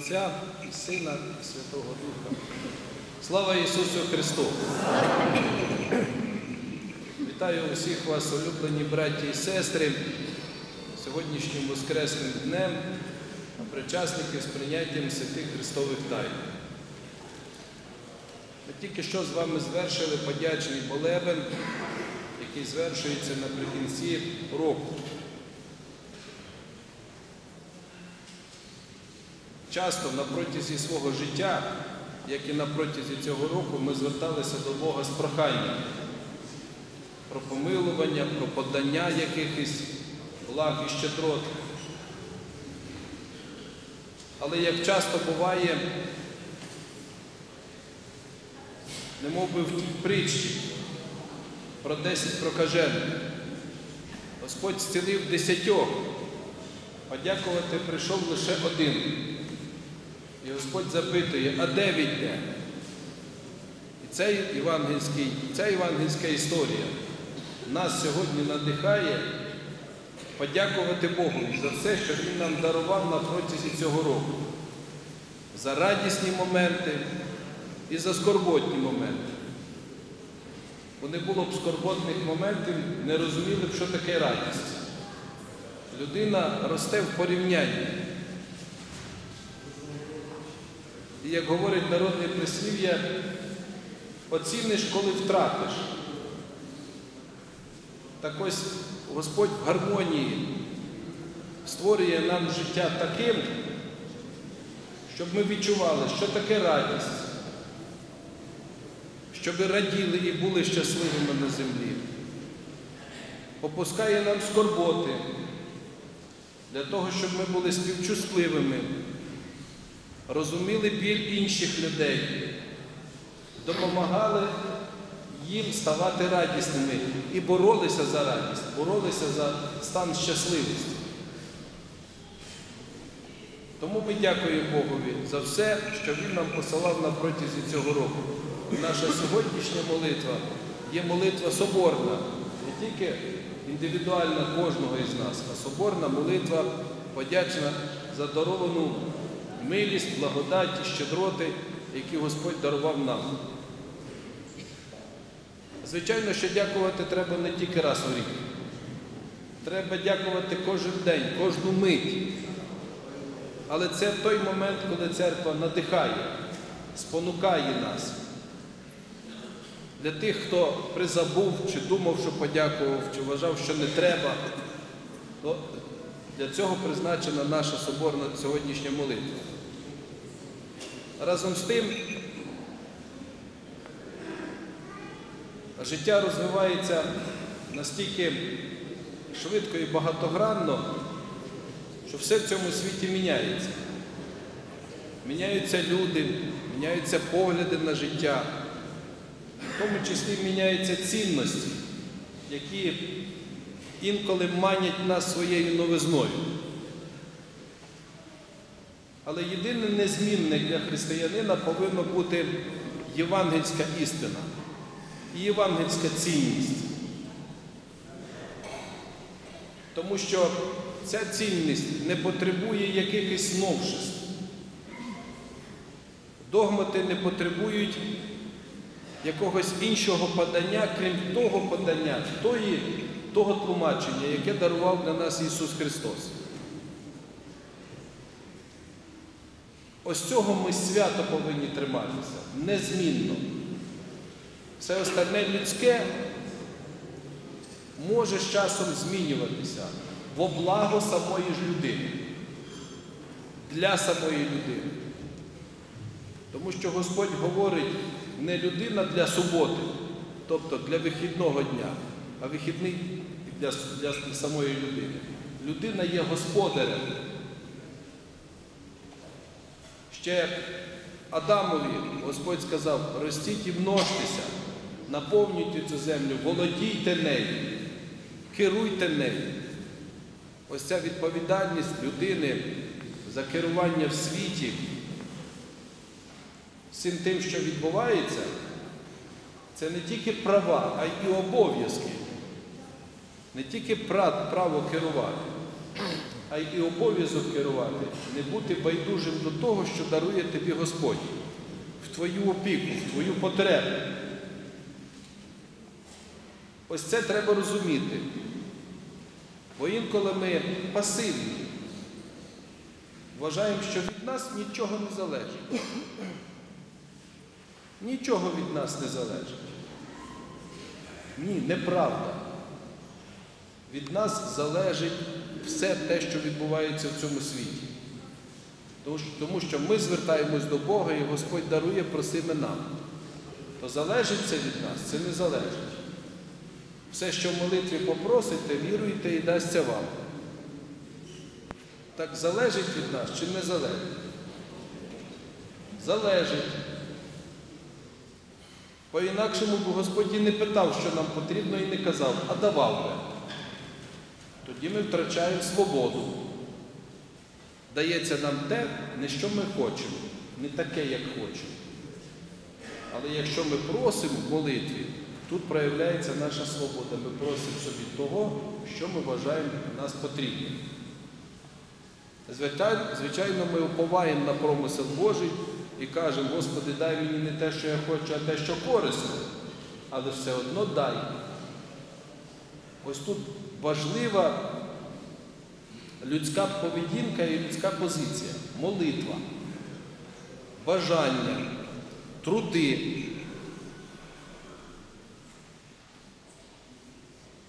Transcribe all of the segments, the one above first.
Отця і Сина і Святого Духа. Слава Ісусу Христу! Вітаю усіх вас, улюблені браті і сестри, сьогоднішнім Воскресним днем, а причасників з прийняттям святих Христових тайн. Ми тільки що з вами звершили подячний молебен, який звершується наприкінці року. Часто на протязі свого життя, як і на протязі цього року, ми зверталися до Бога з проханням про помилування, про подання якихось благ і щедрот. Але як часто буває, немов би в тій притчі про 10 прокажених, Господь зцілив десятьох, подякувати прийшов лише один. І Господь запитує, а де він де? І ця євангельська історія нас сьогодні надихає подякувати Богу за все, що Він нам дарував на протязі цього року. За радісні моменти і за скорботні моменти. Бо не було б скорботних моментів, не розуміли б, що таке радість. Людина росте в порівнянні. Як говорить народне прислів'я, оціниш, коли втратиш. Так ось Господь в гармонії створює нам життя таким, щоб ми відчували, що таке радість, щоб раділи і були щасливими на землі. Попускає нам скорботи для того, щоб ми були співчутливими розуміли біль інших людей, допомагали їм ставати радісними і боролися за радість, боролися за стан щасливості. Тому ми дякуємо Богові за все, що Він нам посилав на протязі цього року. Наша сьогоднішня молитва є молитва соборна, не тільки індивідуальна кожного із нас, а соборна молитва подячна за даровану милість, благодать щедроти, які Господь дарував нам. Звичайно, що дякувати треба не тільки раз у рік. Треба дякувати кожен день, кожну мить. Але це той момент, коли церква надихає, спонукає нас. Для тих, хто призабув, чи думав, що подякував, чи вважав, що не треба, то для цього призначена наша соборна сьогоднішня молитва. Разом з тим, життя розвивається настільки швидко і багатогранно, що все в цьому світі міняється. Міняються люди, міняються погляди на життя, в тому числі міняються цінності, які інколи манять нас своєю новизною. Але єдине незмінне для християнина повинна бути євангельська істина і євангельська цінність. Тому що ця цінність не потребує якихось новшеств. Догмати не потребують якогось іншого подання, крім того подання, тої, того тлумачення, яке дарував для нас Ісус Христос. Ось цього ми свято повинні триматися, незмінно. Все остальне людське може з часом змінюватися во благо самої ж людини, для самої людини. Тому що Господь говорить не людина для суботи, тобто для вихідного дня, а вихідний для, для самої людини. Людина є господарем. Ще Адамові Господь сказав, ростіть і множтеся, наповнюйте цю землю, володійте нею, керуйте нею. Ось ця відповідальність людини за керування в світі, всім тим, що відбувається, це не тільки права, а й обов'язки. Не тільки право керувати, а й обов'язок керувати, не бути байдужим до того, що дарує тобі Господь, в твою опіку, в твою потребу. Ось це треба розуміти. Бо інколи ми пасивні. Вважаємо, що від нас нічого не залежить. Нічого від нас не залежить. Ні, неправда. Від нас залежить все те, що відбувається в цьому світі. Тому що- ми звертаємось до Бога і Господь дарує просиме нам. То залежить це від нас, це не залежить. Все, що в молитві попросите, віруйте і дасться вам. Так залежить від нас чи не залежить? Залежить. По-інакшому б Господь і не питав, що нам потрібно, і не казав, а давав би. Тоді ми втрачаємо свободу. Дається нам те, не що ми хочемо, не таке, як хочемо. Але якщо ми просимо в молитві, тут проявляється наша свобода. Ми просимо собі того, що ми вважаємо нас потрібним. Звичайно, ми уповаємо на промисел Божий і кажемо, Господи, дай мені не те, що я хочу, а те, що корисно, але все одно дай. Ось тут важлива людська поведінка і людська позиція, молитва, бажання, труди.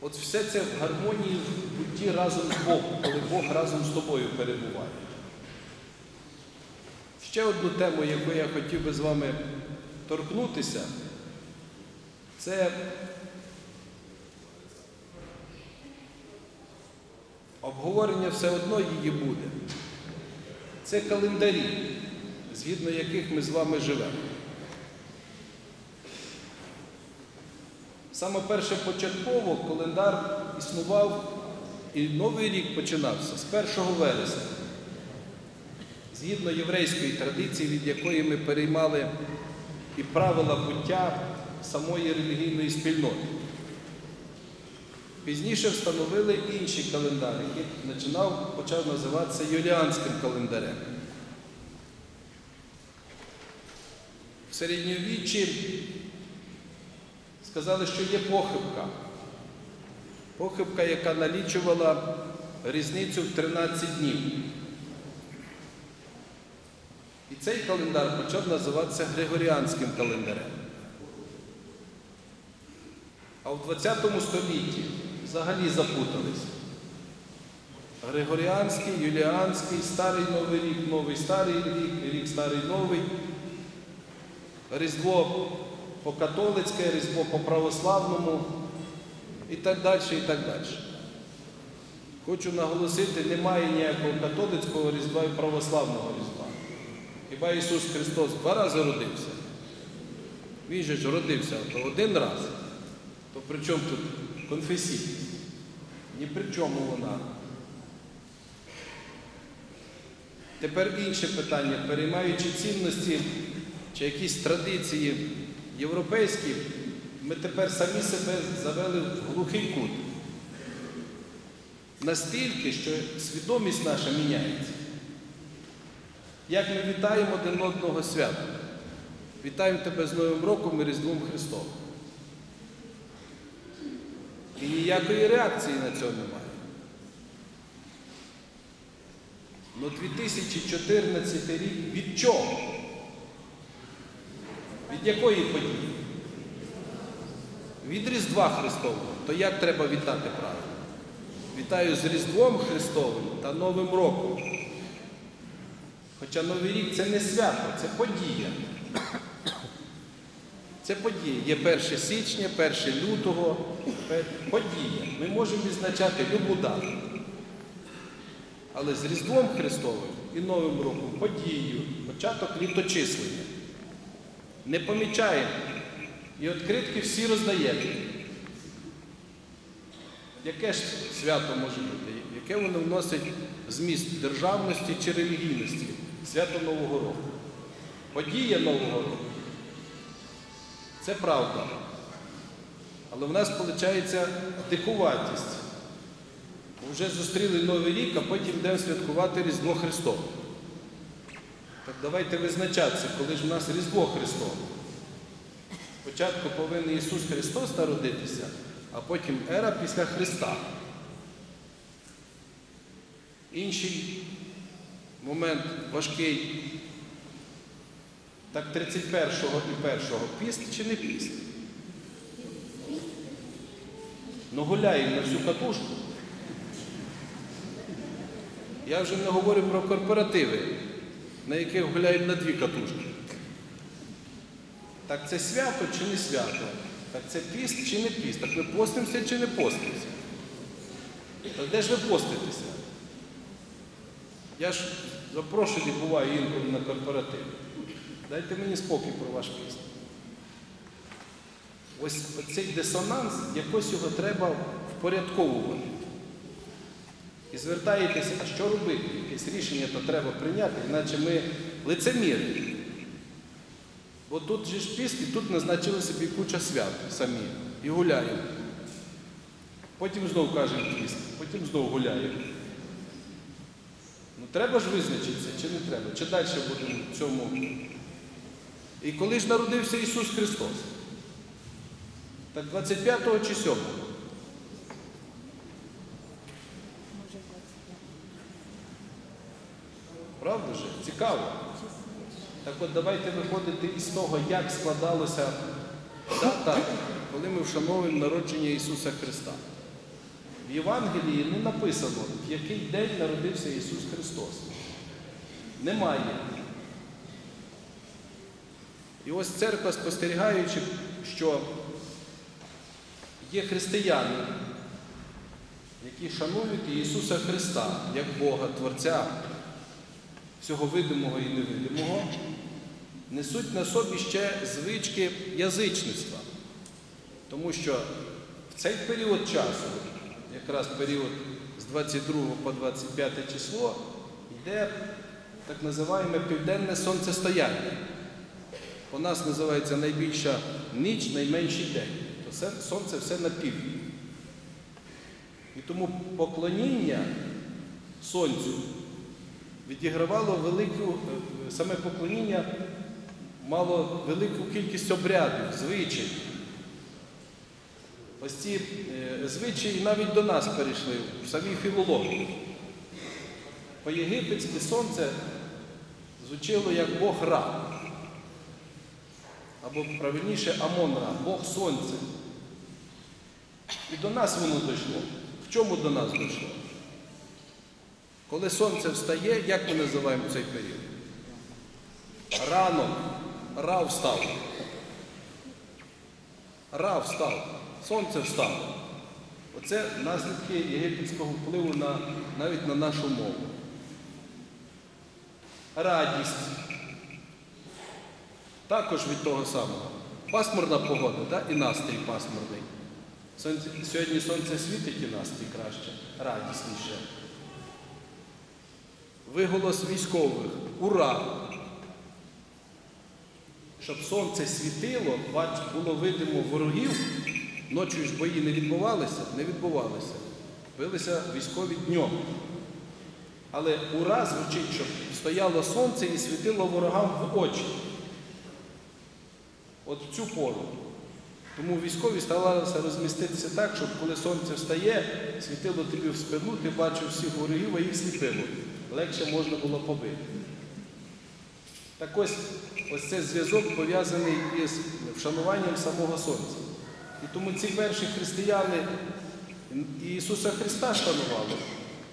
От все це в гармонії в бутті разом з Богом, коли Бог разом з тобою перебуває. Ще одну тему, яку я хотів би з вами торкнутися, це обговорення все одно її буде. Це календарі, згідно яких ми з вами живемо. Саме перше початково календар існував і Новий рік починався з 1 вересня. Згідно єврейської традиції, від якої ми переймали і правила буття самої релігійної спільноти. Пізніше встановили інший календар, який починав, почав називатися Юліанським календарем. В середньовіччі сказали, що є похибка. Похибка, яка налічувала різницю в 13 днів. І цей календар почав називатися Григоріанським календарем. А в 20 столітті взагалі запутались. Григоріанський, Юліанський, Старий Новий рік, Новий Старий рік, рік Старий Новий, Різдво по-католицьке, Різдво по-православному і так далі, і так далі. Хочу наголосити, немає ніякого католицького Різдва і православного Різдва. Хіба Ісус Христос два рази родився? Він же ж родився один раз. То при чому тут конфесійність? Ні при чому вона. Тепер інше питання, переймаючи цінності чи якісь традиції європейські, ми тепер самі себе завели в глухий кут. Настільки, що свідомість наша міняється. Як ми вітаємо один одного свята. Вітаємо тебе з Новим роком і Різдвом Христовим. І ніякої реакції на цього немає. Ну 2014 рік від чого? Від якої події? Від Різдва Христового. То як треба вітати правильно? Вітаю з Різдвом Христовим та Новим роком. Хоча Новий рік це не свято, це подія. Це подія. Є 1 січня, 1 лютого. Подія. Ми можемо відзначати любу дату. Але з Різдвом Христовим і Новим роком подією, початок літочислення. Не помічаємо. І відкритки всі роздаємо. Яке ж свято може бути? Яке воно вносить зміст державності чи релігійності? Свято Нового року. Подія Нового року. Це правда. Але в нас виходить дикуватість. вже зустріли Новий рік, а потім йдемо святкувати Різдво Христове. Так давайте визначатися, коли ж в нас Різдво Христове. Спочатку повинен Ісус Христос народитися, а потім ера після Христа. Інший момент важкий. Так 31-го і 1-го піст чи не піст? Ну гуляємо на всю катушку. Я вже не говорю про корпоративи, на яких гуляють на дві катушки. Так це свято чи не свято? Так це піст чи не піст? Так ми постимося чи не постимося? Так де ж ви поститеся? Я ж запрошений буваю інколи на корпоратив. Дайте мені спокій про ваш піст. Ось цей дисонанс, якось його треба впорядковувати. І звертаєтеся, а що робити? Якесь рішення то треба прийняти, іначе ми лицемірні. Бо тут же ж піст, і тут назначили собі куча свят самі. І гуляємо. Потім знову кажемо піст, потім знову гуляємо. Ну треба ж визначитися, чи не треба, чи далі будемо в цьому. І коли ж народився Ісус Христос? Так 25-го чи 7-го? Правда же? Цікаво. Так от давайте виходити із того, як складалося дата, коли ми вшановуємо народження Ісуса Христа. В Євангелії не написано, в який день народився Ісус Христос. Немає. І ось церква, спостерігаючи, що є християни, які шанують Ісуса Христа як Бога, Творця всього видимого і невидимого, несуть на собі ще звички язичництва. Тому що в цей період часу, якраз період з 22 по 25 число, йде так називаємо південне сонцестояння. У нас називається найбільша ніч, найменший день. То сонце все на півдні. І тому поклоніння сонцю відігравало велику, е, саме поклоніння мало велику кількість обрядів, звичаїв. Ось ці е, звичаї навіть до нас перейшли в самій філології. По-єгипетськи сонце звучило як Бог Ра. Або правильніше Амон-Ра, Бог Сонця. І до нас воно дійшло. В чому до нас дійшло? Коли сонце встає, як ми називаємо цей період? Рано. Ра встав. Ра встав. Сонце встало. Оце наслідки єгипетського впливу на, навіть на нашу мову. Радість. Також від того самого. Пасмурна погода, да? і настрій пасмурний. Сонце, сьогодні сонце світить і настрій краще, радісніше. Виголос військових. Ура! Щоб сонце світило, було видимо ворогів, ночі ж бої не відбувалися, не відбувалися. Билися військові днем. Але ура звучить, щоб стояло сонце і світило ворогам в очі. От в цю пору. Тому військові старалися розміститися так, щоб коли сонце встає, світило тобі в спину, ти бачив всіх ворогів, а їх сліпило. Легше можна було побити. Так ось, ось цей зв'язок пов'язаний із вшануванням самого Сонця. І тому ці перші християни і Ісуса Христа шанували.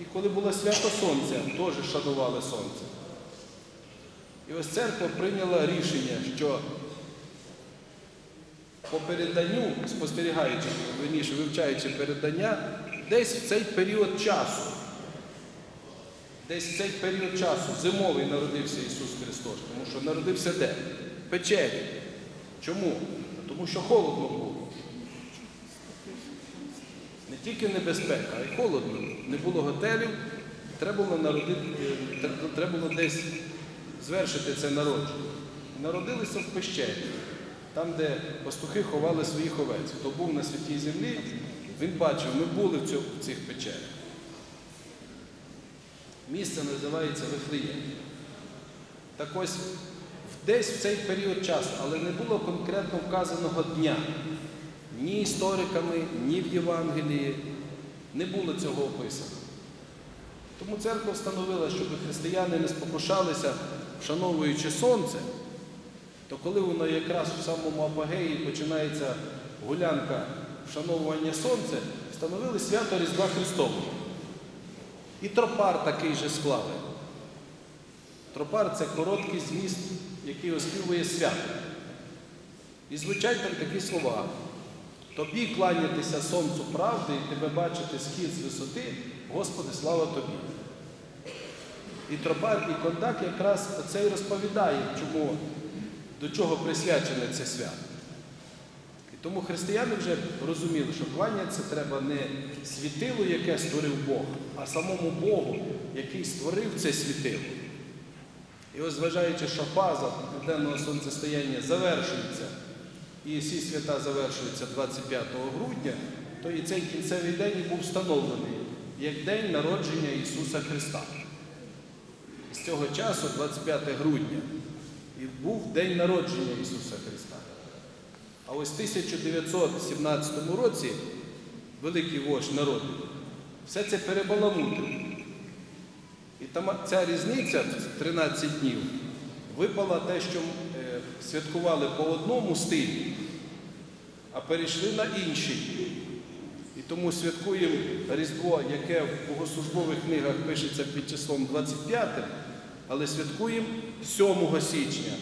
І коли було свято Сонця, теж шанували Сонце. І ось церква прийняла рішення, що по переданню, спостерігаючи, верніше вивчаючи передання, десь в цей період часу, десь в цей період часу зимовий народився Ісус Христос, тому що народився де? В печері. Чому? Тому що холодно було. Не тільки небезпека, а й холодно. Не було готелів, треба було, народити, е, треба було десь звершити це народження. Народилися в пещері, там, де пастухи ховали своїх овець. Хто був на святій землі, він бачив, ми були в, цих печерах. Місце називається Вифлеєм. Так ось десь в цей період часу, але не було конкретно вказаного дня. Ні істориками, ні в Євангелії не було цього описано. Тому церква встановила, щоб християни не спокушалися, вшановуючи сонце, то коли воно якраз в самому апогеї починається гулянка вшановування сонця, встановили свято Різдва Христового. І тропар такий же склали. Тропар це короткий зміст, який оспівує свято. І звучать там такі слова. Тобі кланятися сонцю правди і тебе бачити схід з висоти, Господи, слава тобі. І тропар, і кондак якраз оце й розповідає, чому, до чого присвячене це свято. І тому християни вже розуміли, що кланятися треба не світилу, яке створив Бог, а самому Богу, який створив це світило. І ось зважаючи, що фаза південного сонцестояння завершується, і всі свята завершуються 25 грудня, то і цей кінцевий день був встановлений як день народження Ісуса Христа. З цього часу, 25 грудня, і був день народження Ісуса Христа. А ось в 1917 році великий вождь народу все це перебаламутив. І там ця різниця 13 днів випала те, що е, святкували по одному стилі, а перейшли на інший. І тому святкуємо Різдво, яке в богослужбових книгах пишеться під числом 25, але святкуємо 7 січня.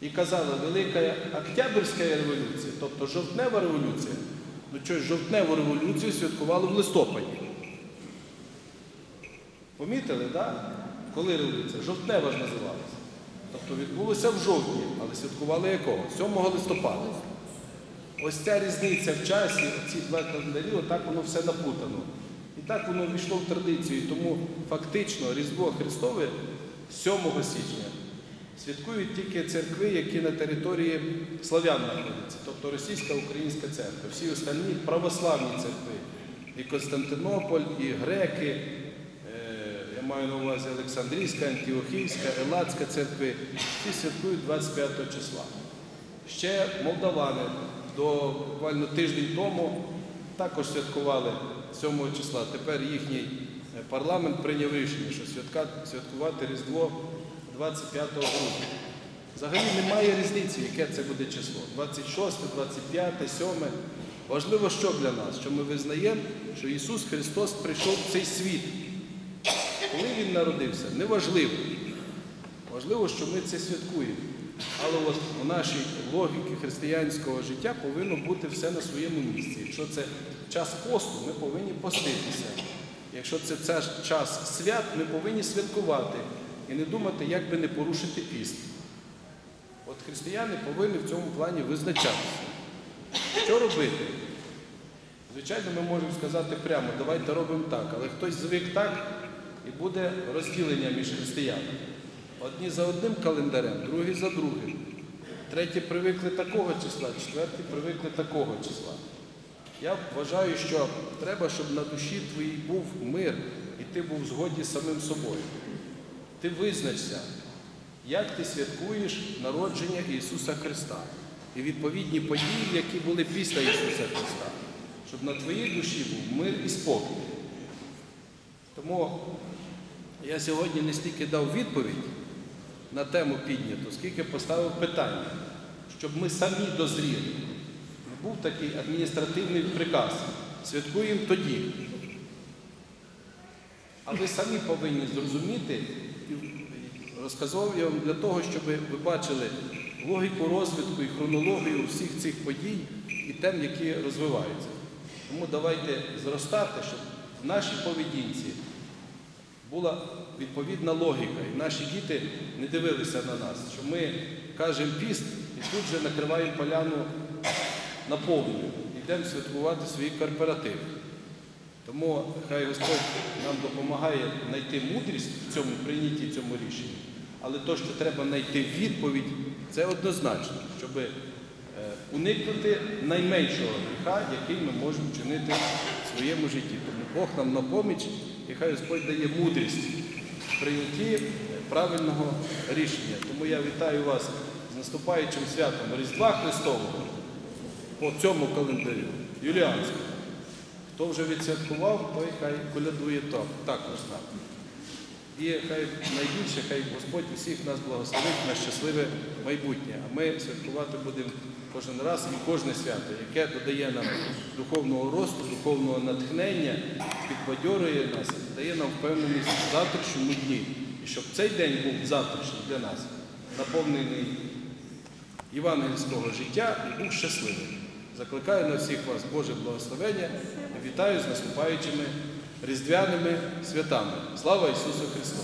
І казали, Велика Октябрьська революція, тобто жовтнева революція, ну чогось жовтневу революцію святкували в листопаді. Помітили, так? Да? Коли революція? Жовтнева ж називалася. Тобто відбулося в жовтні, але святкували якого? 7 листопада. Ось ця різниця в часі, ці два календарі, отак воно все напутано. І так воно війшло в традицію. Тому фактично Різдво Христове 7 січня святкують тільки церкви, які на території славян знаходяться, тобто Російська Українська церква. Всі останні православні церкви. І Константинополь, і греки, е, я маю на увазі Олександрійська, Антіохійська, Елацька церкви, всі святкують 25 числа. Ще молдавани до буквально тиждень тому також святкували 7 числа. Тепер їхній парламент прийняв рішення, що святкувати Різдво 25 грудня. Взагалі немає різниці, яке це буде число. 26, 25, 7. Важливо, що для нас, що ми визнаємо, що Ісус Христос прийшов в цей світ. Коли Він народився, неважливо. Важливо, що ми це святкуємо. Але от у нашій логіці християнського життя повинно бути все на своєму місці. Якщо це час посту, ми повинні поститися. Якщо це, це час свят, ми повинні святкувати і не думати, як би не порушити піст. От християни повинні в цьому плані визначатися. Що робити? Звичайно, ми можемо сказати прямо, давайте робимо так, але хтось звик так і буде розділення між християнами. Одні за одним календарем, другі за другим. Треті привикли такого числа, четверті привикли такого числа. Я вважаю, що треба, щоб на душі твоїй був мир, і ти був в згоді з самим собою. Ти визначся, як ти святкуєш народження Ісуса Христа і відповідні події, які були після Ісуса Христа, щоб на твоїй душі був мир і спокій. Тому я сьогодні не стільки дав відповідь на тему підняту, скільки поставив питання, щоб ми самі дозріли. Був такий адміністративний приказ. Святкуємо тоді. А ви самі повинні зрозуміти, і розказав я вам для того, щоб ви бачили логіку розвитку і хронологію всіх цих подій і тем, які розвиваються. Тому давайте зростати, щоб в нашій поведінці була відповідна логіка, і наші діти не дивилися на нас, що ми кажемо піст і тут же накриваємо поляну наповною, йдемо святкувати свої корпоративи. Тому хай Господь нам допомагає знайти мудрість в цьому прийнятті цьому рішенні. Але то, що треба знайти відповідь, це однозначно, щоб е, уникнути найменшого гріха, який ми можемо чинити в своєму житті. Тому Бог нам на поміч і хай Господь дає мудрість в прийнятті правильного рішення. Тому я вітаю вас з наступаючим святом Різдва Христового по цьому календарю, Юліанському. Хто вже відсвяткував, той хай колядує то, також так. І хай найбільше, хай Господь усіх нас благословить на щасливе майбутнє. А ми святкувати будемо кожен раз і кожне свято, яке додає нам духовного росту, духовного натхнення, підбадьорює нас, дає нам впевненість в завтрашньому дні. І щоб цей день був завтрашній для нас, наповнений євангельського життя і був щасливим. Закликаю на всіх вас Боже благословення і вітаю з наступаючими різдвяними святами. Слава Ісусу Христу!